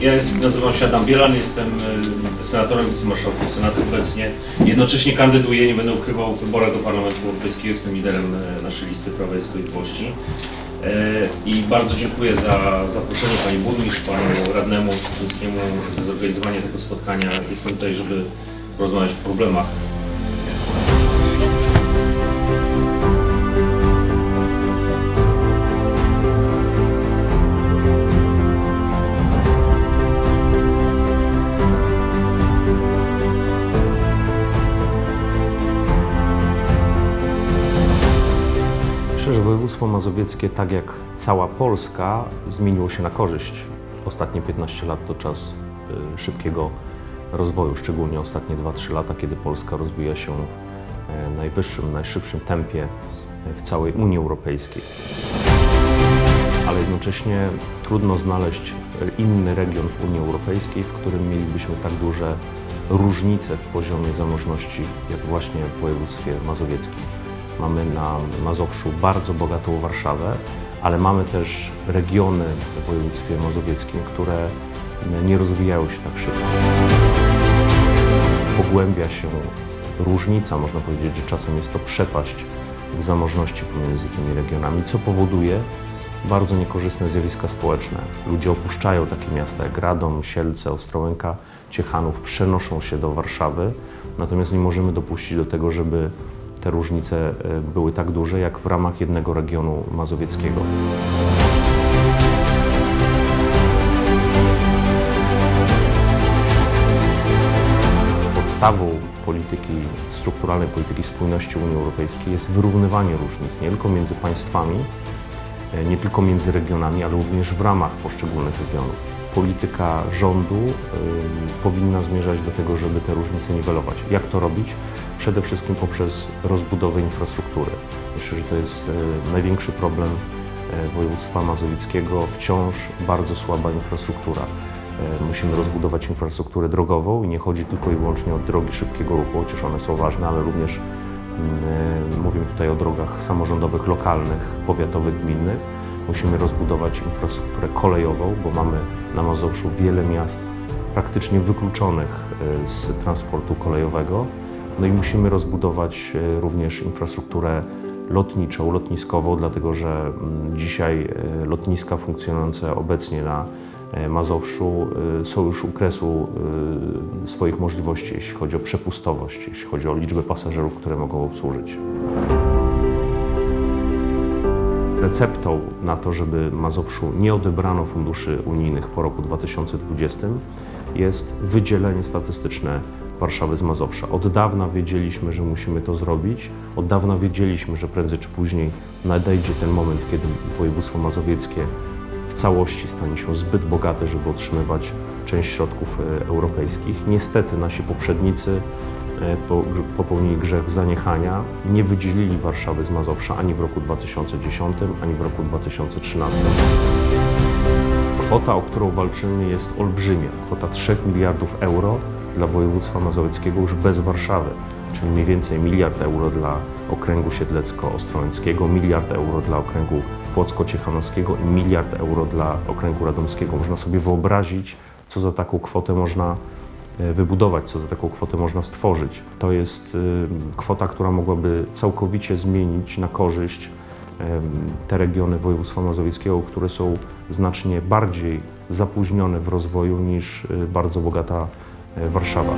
Ja jest, nazywam się Adam Bielan, jestem e, senatorem, wicemarszałkiem Senatu obecnie. Jednocześnie kandyduję, nie będę ukrywał, w wyborach do Parlamentu Europejskiego. Jestem liderem e, naszej listy Prawa i Sprawiedliwości. E, I bardzo dziękuję za zaproszenie Pani Burmistrz, Panu Radnemu Szczytnickiemu za zorganizowanie tego spotkania. Jestem tutaj, żeby porozmawiać o problemach województwo mazowieckie, tak jak cała Polska, zmieniło się na korzyść. Ostatnie 15 lat to czas y, szybkiego rozwoju, szczególnie ostatnie 2-3 lata, kiedy Polska rozwija się w najwyższym, najszybszym tempie w całej Unii Europejskiej. Ale jednocześnie trudno znaleźć inny region w Unii Europejskiej, w którym mielibyśmy tak duże różnice w poziomie zamożności, jak właśnie w województwie mazowieckim. Mamy na Mazowszu bardzo bogatą Warszawę, ale mamy też regiony w województwie mazowieckim, które nie rozwijają się tak szybko. Pogłębia się różnica, można powiedzieć, że czasem jest to przepaść w zamożności pomiędzy tymi regionami, co powoduje bardzo niekorzystne zjawiska społeczne. Ludzie opuszczają takie miasta jak Radom, Sielce, Ostrołęka, Ciechanów, przenoszą się do Warszawy, natomiast nie możemy dopuścić do tego, żeby te różnice e, były tak duże, jak w ramach jednego regionu mazowieckiego. Podstawą polityki, strukturalnej polityki spójności Unii Europejskiej jest wyrównywanie różnic nie tylko między państwami, e, nie tylko między regionami, ale również w ramach poszczególnych regionów. Polityka rządu powinna zmierzać do tego, żeby te różnice niwelować. Jak to robić? Przede wszystkim poprzez rozbudowę infrastruktury. Myślę, że to jest y, największy problem y, województwa mazowieckiego. Wciąż bardzo słaba infrastruktura. Y, Musimy rozbudować infrastrukturę drogową i nie chodzi tylko i wyłącznie o drogi szybkiego ruchu, chociaż one są ważne, ale również y, mówimy tutaj o drogach samorządowych, lokalnych, powiatowych, gminnych. Musimy rozbudować infrastrukturę kolejową, bo mamy na Mazowszu wiele miast praktycznie wykluczonych y, z transportu kolejowego. No i musimy rozbudować y, również infrastrukturę lotniczą, lotniskową, dlatego że mm, dzisiaj y, lotniska funkcjonujące obecnie na e, Mazowszu są już u kresu swoich możliwości, jeśli chodzi o przepustowość, jeśli chodzi o liczbę pasażerów, które mogą obsłużyć. Receptą na to, żeby Mazowszu nie odebrano funduszy unijnych po roku 2020 jest wydzielenie statystyczne Warszawy z Mazowsza. Od dawna wiedzieliśmy, że musimy to zrobić. Od dawna wiedzieliśmy, że prędzej czy później nadejdzie ten moment, kiedy województwo mazowieckie w całości stanie się zbyt bogate, żeby otrzymywać część środków e, europejskich. Niestety nasi poprzednicy po- popełnili grzech zaniechania, nie wydzielili Warszawy z Mazowsza ani w roku 2010, ani w roku 2013. Kwota, o którą walczymy, jest olbrzymia. Kwota 3 miliardów euro dla województwa mazowieckiego już bez Warszawy, czyli mniej więcej miliard euro dla okręgu siedlecko-ostrołęckiego, miliard euro dla okręgu płocko-ciechanowskiego i miliard euro dla okręgu radomskiego. Można sobie wyobrazić, co za taką kwotę można e, wybudować, co za taką kwotę można stworzyć. To jest y, kwota, która mogłaby całkowicie zmienić na korzyść te regiony województwa mazowieckiego, które są znacznie bardziej zapóźnione w rozwoju niż y, bardzo bogata e, Warszawa.